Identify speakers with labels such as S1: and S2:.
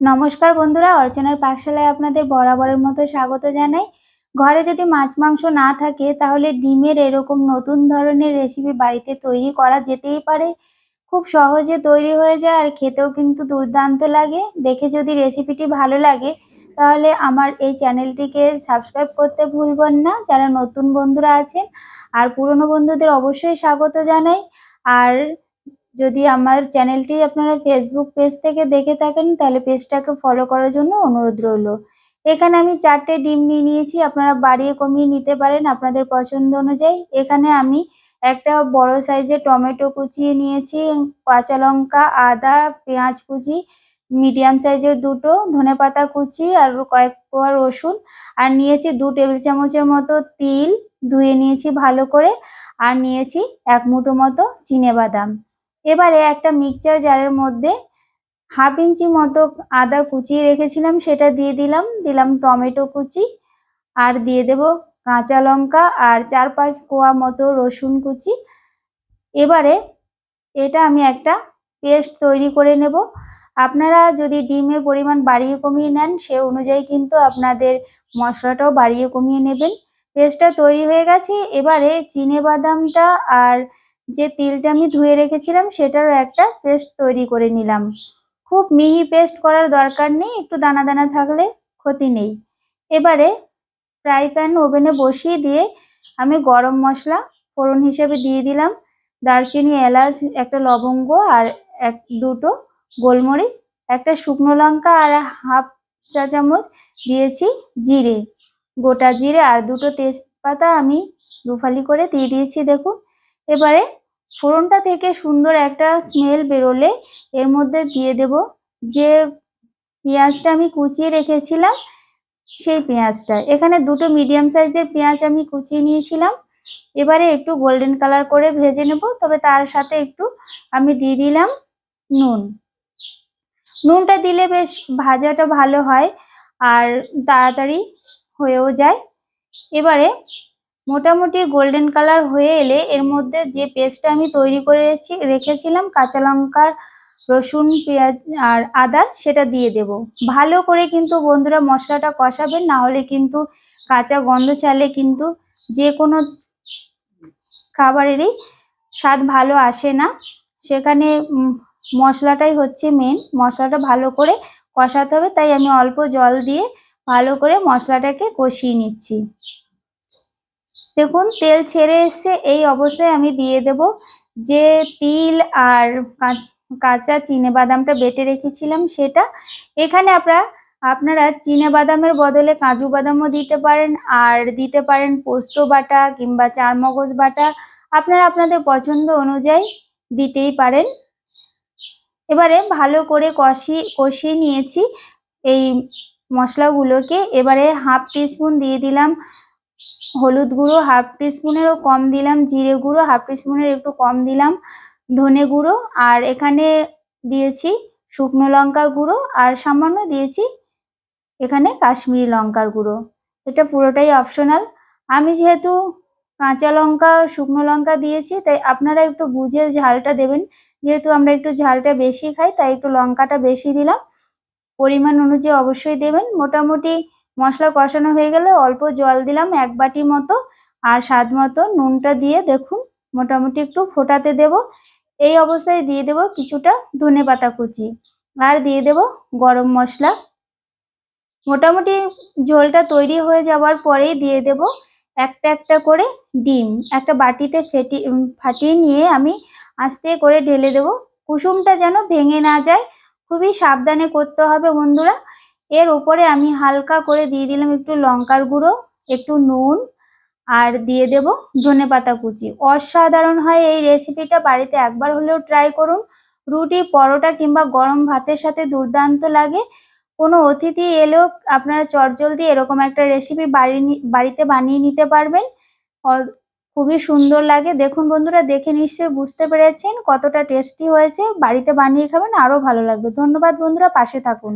S1: নমস্কার বন্ধুরা, অর্চনার পাকশালায় আপনাদের বরাবরের মতো স্বাগত জানাই। ঘরে যদি মাছ মাংস না থাকে, তাহলে ডিমের এরকম নতুন ধরনের রেসিপি বাড়িতে তৈরি করা যেতেই পারে। খুব সহজে তৈরি হয়ে যায় আর খেতেও কিন্তু দুর্দান্ত লাগে। দেখে যদি রেসিপিটি ভালো লাগে, তাহলে আমার এই চ্যানেলটিকে সাবস্ক্রাইব করতে ভুলবেন না। যারা নতুন বন্ধুরা আছেন আর পুরনো বন্ধুদের অবশ্যই স্বাগত জানাই। আর যদি আমার চ্যানেলটি আপনারা ফেসবুক পেজ থেকে দেখে থাকেন, তাহলে পেজটাকে ফলো করার জন্য অনুরোধ রইল। এখানে আমি চারটে ডিম নিয়ে নিয়েছি, আপনারা বাড়িয়ে কমিয়ে নিতে পারেন আপনাদের পছন্দ অনুযায়ী। এখানে আমি একটা বড় সাইজের টমেটো কুচিয়ে নিয়েছি, কাঁচা লঙ্কা, আদা, পেঁয়াজ কুচি, মিডিয়াম সাইজের দুটো, ধনে পাতা কুচি আর কয়েক কোয়া রসুন। আর নিয়েছি দু টেবিল চামচের মতো তিল, ধুয়ে নিয়েছি ভালো করে। আর নিয়েছি এক মুঠো মতো চিনে বাদাম। এবারে একটা মিক্সচার জারের মধ্যে হাফ ইঞ্চি মতো আদা কুচিয়ে রেখেছিলাম, সেটা দিয়ে দিলাম দিলাম টমেটো কুচি আর দিয়ে দেব কাঁচা লঙ্কা আর চার পাঁচ কোয়া মতো রসুন কুচি। এবারে এটা আমি একটা পেস্ট তৈরি করে নেব। আপনারা যদি ডিমের পরিমাণ বাড়িয়ে কমিয়ে নেন, সে অনুযায়ী কিন্তু আপনাদের মশলাটাও বাড়িয়ে কমিয়ে নেবেন। পেস্টটা তৈরি হয়ে গেছে, এবারে চিনে বাদামটা আর যে তিলটা আমি ধুয়ে রেখেছিলাম, সেটারও একটা পেস্ট তৈরি করে নিলাম। খুব মিহি পেস্ট করার দরকার নেই, একটু দানা দানা থাকলে ক্ষতি নেই। এবারে ফ্রাই প্যান ওভেনে বসিয়ে দিয়ে আমি গরম মশলা ফোড়ন হিসেবে দিয়ে দিলাম। দারচিনি, এলাচ, একটা লবঙ্গ আর এক, দুটো গোলমরিচ, একটা শুকনো লঙ্কা আর হাফ চা চামচ দিয়েছি জিরে। গোটা জিরে আর দুটো তেজপাতা আমি দুফালি করে দিয়ে দিয়েছি, দেখুন। এবারে ফোড়নটা থেকে সুন্দর একটা স্মেল বেরোলে এর মধ্যে দিয়ে দেব যে পেঁয়াজটা আমি কুচিয়ে রেখেছিলাম, সেই পেঁয়াজটা। এখানে দুটো মিডিয়াম সাইজের পেঁয়াজ আমি কুচিয়ে নিয়েছিলাম। এবারে একটু গোল্ডেন কালার করে ভেজে নেব, তবে তার সাথে একটু আমি দিয়ে দিলাম নুন। নুনটা দিলে বেশ ভাজাটা ভালো হয় আর তাড়াতাড়ি হয়েও যায়। এবারে মোটামুটি গোল্ডেন কালার হয়ে এলে এর মধ্যে যে পেস্টটা আমি তৈরি করেছি রেখেছিলাম কাঁচা লঙ্কার, রসুন, পেঁয়াজ আর আদা সেটা দিয়ে দেব। ভালো করে কিন্তু বন্ধুরা মশলাটা কষাবেন, না হলে কিন্তু কাঁচা গন্ধ চালে কিন্তু যে কোনো খাবারেরই স্বাদ ভালো আসে না। সেখানে মশলাটাই হচ্ছে মেন মশলাটা ভালো করে কষাতে হবে। তাই আমি অল্প জল দিয়ে ভালো করে মশলাটাকে কষিয়ে নিচ্ছি। দেখুন, তেল ছেড়ে এসছে, এই অবস্থায় আমি দিয়ে দেব যে তিল আর কাঁচা চিনে বাদামটা বেটে রেখেছিলাম সেটা। এখানে আপনারা আপনারা চিনে বাদামের বদলে কাজু বাদামও দিতে পারেন, আর দিতে পারেন পোস্ত বাটা কিংবা চারমগজ বাটা। আপনারা আপনাদের পছন্দ অনুযায়ী দিতেই পারেন। এবারে ভালো করে কষি, কষিয়ে নিয়েছি এই মশলাগুলোকে। এবারে হাফ টিস্পুন দিয়ে দিলাম হলুদ গুঁড়ো হাফ টিস্পুনেরও কম দিলাম, জিরে গুঁড়ো হাফ টিস্পুনের একটু কম দিলাম, ধনে গুঁড়ো, আর এখানে দিয়েছি শুকনো লঙ্কার গুঁড়ো, আর সামান্য দিয়েছি এখানে কাশ্মীরি লঙ্কার গুঁড়ো। এটা পুরোটাই অপশনাল আমি যেহেতু কাঁচা লঙ্কা, শুকনো লঙ্কা দিয়েছি, তাই আপনারা একটু বুঝে ঝালটা দেবেন। যেহেতু আমরা একটু ঝালটা বেশি খাই, তাই একটু লঙ্কাটা বেশি দিলাম। পরিমাণ অনুযায়ী অবশ্যই দেবেন। মোটামুটি মশলা কষানো হয়ে গেলে অল্প জল দিলাম এক বাটি মতো, আর স্বাদ মতো নুনটা দিয়ে দেখুন, মোটামুটি একটু ফোটাতে দেব। এই অবস্থায় দিয়ে দেব কিছুটা ধনে পাতা কুচি, আর দিয়ে দেব গরম মশলা। মোটামুটি ঝোলটা তৈরি হয়ে যাওয়ার পরেই দিয়ে দেব একটা একটা করে ডিম। একটা বাটিতে ফেটি ফাটিয়ে নিয়ে আমি আস্তে করে ঢেলে দেব। কুসুমটা যেন ভেঙে না যায়, খুবই সাবধানে করতে হবে বন্ধুরা। এর উপরে আমি হালকা করে দিয়ে দিলাম একটু লঙ্কার গুঁড়ো, একটু নুন আর দিয়ে দেব ধনে পাতা কুচি। অসাধারণ হয় এই রেসিপিটা বাড়িতে একবার হলেও ট্রাই করুন। রুটি, পরোটা কিংবা গরম ভাতের সাথে দুর্দান্ত লাগে। কোনো অতিথি এলেও আপনারা চটজলদি এরকম একটা রেসিপি বাড়ি বাড়িতে বানিয়ে নিতে পারবেন। খুবই সুন্দর লাগে। দেখুন বন্ধুরা, দেখে নিশ্চয়ই বুঝতে পেরেছেন কতটা টেস্টি হয়েছে। বাড়িতে বানিয়ে খাবেন, আরও ভালো লাগবে। ধন্যবাদ বন্ধুরা, পাশে থাকুন।